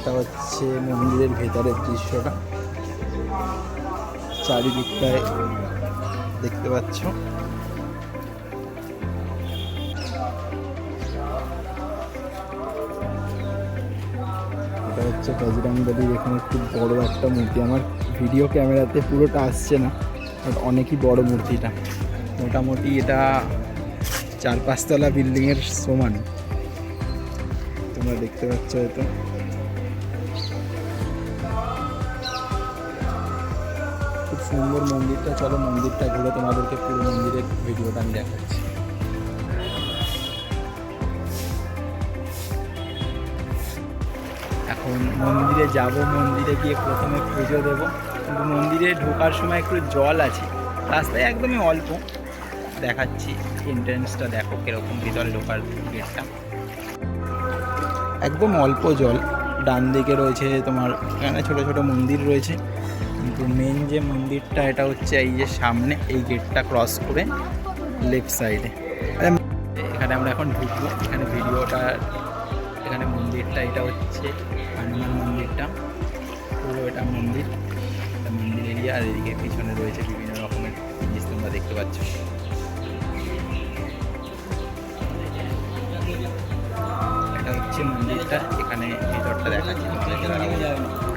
এটা হচ্ছে মন্দিরের ভেতরের দৃশ্যটা। চারিদিকটায় দেখতে পাচ্ছ। এটা হচ্ছে বজরংবলীর এখানে খুব বড় একটা মূর্তি। আমার ভিডিও ক্যামেরাতে পুরোটা আসছে না অনেকই বড় মূর্তিটা। মোটামুটি এটা চার পাঁচতলা বিল্ডিংয়ের সমান। তোমরা দেখতে পাচ্ছ হয়তো সুন্দর মন্দিরটা, চলো মন্দিরটা ঘুরে তোমাদেরকে পুরো মন্দিরের ভিডিওটা আমি দেখাচ্ছি। এখন মন্দিরে যাব, মন্দিরে গিয়ে প্রথমে পুজো দেবো। কিন্তু মন্দিরে ঢোকার সময় একটু জল আছে, রাস্তায় একদমই অল্প। দেখাচ্ছি এন্ট্রেন্সটা দেখো কীরকম ভিতরে ঢোকার গেটটা একদম অল্প জল। ডান দিকে রয়েছে তোমার, এখানে ছোট ছোট মন্দির রয়েছে। কিন্তু মেন যে মন্দিরটা, এটা হচ্ছে এই যে সামনে, এই গেটটা ক্রস করে লেফট সাইডে এখানে আমরা এখন ঢুকবো। এখানে ভিডিওটা, এখানে মন্দিরটা, এটা হচ্ছে হনুমান মন্দিরটা। পুরো এটা মন্দির। মন্দির এরিয়া আর এদিকে পিছনে রয়েছে বিভিন্ন রকমের জিনিস তোমরা দেখতে পাচ্ছ। এটা হচ্ছে মন্দিরটা। এখানে ভিতরটা দেখাচ্ছি। তোমাদেরকে।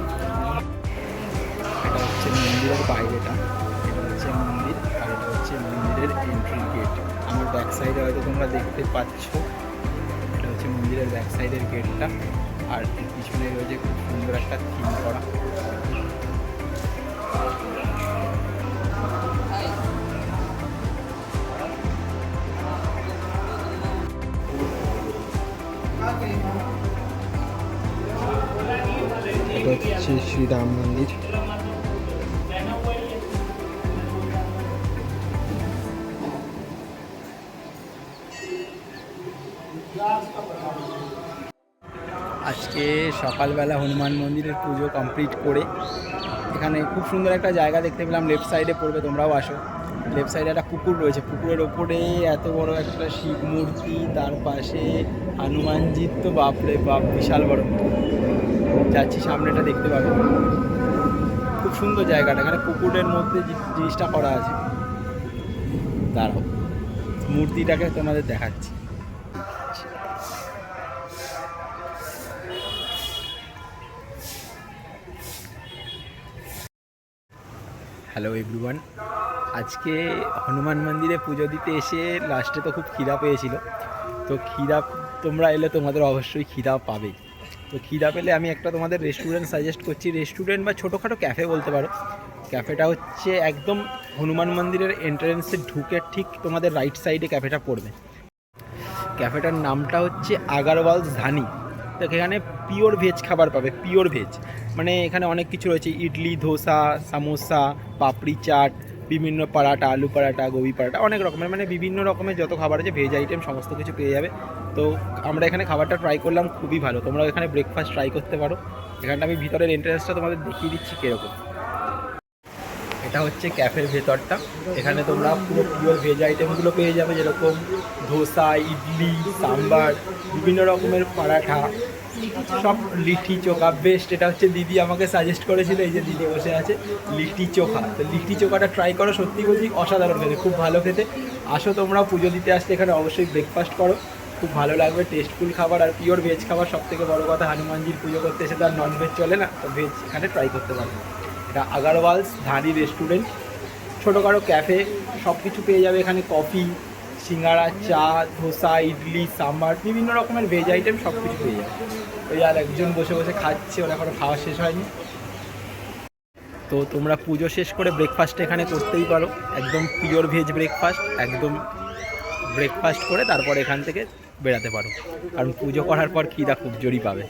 হচ্ছে মন্দিরের বাইরেটা। এটা হচ্ছে মন্দির, আর এটা হচ্ছে মন্দিরের এন্ট্রি গেট আমার ব্যাক সাইডে হয়তো তোমরা দেখতে পাচ্ছ। এটা হচ্ছে মন্দিরের ব্যাক সাইডের গেটটা আর এর পিছনে রয়েছে খুব সুন্দর একটা থিম করা। এটা হচ্ছে শ্রীরাম মন্দির। আজকে সকালবেলা হনুমান মন্দিরের পুজো কমপ্লিট করে এখানে খুব সুন্দর একটা জায়গা দেখতে পেলাম লেফট সাইডে পড়বে, তোমরাও আসো। লেফট সাইডে একটা পুকুর রয়েছে, পুকুরের ওপরে এত বড় একটা শিব মূর্তি, তার পাশে হনুমানজির তো বাপরে বাপ, বিশাল বড়। যাচ্ছি, সামনেটা দেখতে পাবে। খুব সুন্দর জায়গাটা, এখানে পুকুরের মধ্যে জিনিসটা করা আছে। দাঁড়াও, মূর্তিটাকে তোমাদের দেখাচ্ছি। হ্যালো এভরিওয়ান আজকে হনুমান মন্দিরে পুজো দিতে এসে লাস্টে তো খুব খিদা পেয়েছিল। তো খিদা, তোমরা এলে তোমাদের অবশ্যই খিদা পাবে। তো খিদা পেলে আমি একটা তোমাদের রেস্টুরেন্ট সাজেস্ট করছি। রেস্টুরেন্ট বা ছোটোখাটো ক্যাফে বলতে পারো। ক্যাফেটা হচ্ছে একদম হনুমান মন্দিরের এন্ট্রেন্সে ঢুকে ঠিক তোমাদের রাইট সাইডে ক্যাফেটা পড়বে। ক্যাফেটার নামটা হচ্ছে আগারওয়াল ধানি এখানে পিওর ভেজ খাবার পাবে পিওর ভেজ মানে এখানে অনেক কিছু রয়েছে, ইডলি, ধোসা, সামোসা, পাপড়ি চাট, বিভিন্ন পরাটা, আলু পরাটা, গোবি পরাটা, অনেক রকমের মানে বিভিন্ন রকমের যত খাবার আছে ভেজ আইটেম সমস্ত কিছু পেয়ে যাবে। তো আমরা এখানে খাবারটা ট্রাই করলাম, খুবই ভালো। তোমরা এখানে ব্রেকফাস্ট ট্রাই করতে পারো। এখানটা আমি ভিতরের এন্ট্রেন্সটা তোমাদের দেখিয়ে দিচ্ছি কীরকম। এটা হচ্ছে ক্যাফের ভেতরটা। এখানে তোমরা পুরো পিওর ভেজ আইটেমগুলো পেয়ে যাবে, যেরকম ধোসা, ইডলি, সাম্বার, বিভিন্ন রকমের পরাঠা, সব লিটি চোখা। বেস্ট, এটা হচ্ছে দিদি আমাকে সাজেস্ট করেছিল, এই যে দিদি বসে আছে লিটি চোখা। তো লিটি চোখাটা ট্রাই করো, সত্যি বলছি, অসাধারণ খেতে, খুব ভালো খেতে। আসো তোমরা, পুজো দিতে আসতে এখানে অবশ্যই ব্রেকফাস্ট করো। খুব ভালো লাগবে টেস্টফুল খাবার আর পিওর ভেজ খাবার। সব থেকে বড়ো কথা, হনুমানজির পুজো করতে এসে তো আর নন ভেজ চলে না, তো ভেজ এখানে ট্রাই করতে পারো এটা আগারওয়ালস ধানি রেস্টুরেন্ট ছোটোখাটো ক্যাফে সব কিছু পেয়ে যাবে এখানে কফি সিঙ্গারা, চা, ধোসা, ইডলি, সাম্বার, বিভিন্ন রকমের ভেজ আইটেম সব কিছু পেয়ে যাবে। ওই আর একজন বসে বসে খাচ্ছে, ওরা এখনও খাওয়া শেষ হয়নি। তো তোমরা পুজো শেষ করে ব্রেকফাস্ট এখানে করতেই পারো। একদম পিওর ভেজ ব্রেকফাস্ট একদম ব্রেকফাস্ট করে তারপর এখান থেকে বেরাতে পারো। কারণ পুজো করার পর খিদা খুব জোরই পাবে।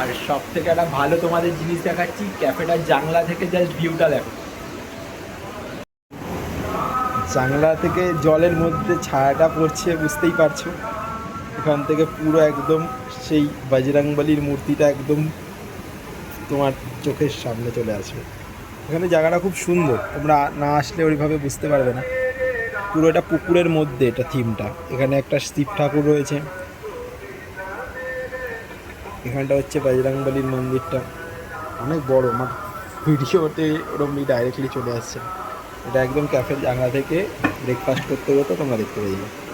আর সব থেকে একটা ভালো তোমাদের জিনিস দেখাচ্ছি, ক্যাফেটার জানলা থেকে জাস্ট ভিউটা দেখো। জানলা থেকে জলের মধ্যে ছায়াটা পড়ছে, বুঝতেই পারছ? এখান থেকে পুরো একদম সেই বজরংবলির মূর্তিটা একদম তোমার চোখের সামনে চলে আসবে। এখানে জায়গাটা খুব সুন্দর, তোমরা না আসলে ওইভাবে বুঝতে পারবে না। পুরো এটা পুকুরের মধ্যে এটা থিমটা এখানে একটা শিব ঠাকুর রয়েছে এখানটা হচ্ছে বাজরাংবলির মন্দিরটা। অনেক বড় মানে ভিডিওতে ওরকমই ডাইরেক্টলি চলে আসছে। এটা একদম ক্যাফের জায়গা থেকে ব্রেকফাস্ট করতে করতে তোমরা দেখতে পেয়ে যাবে।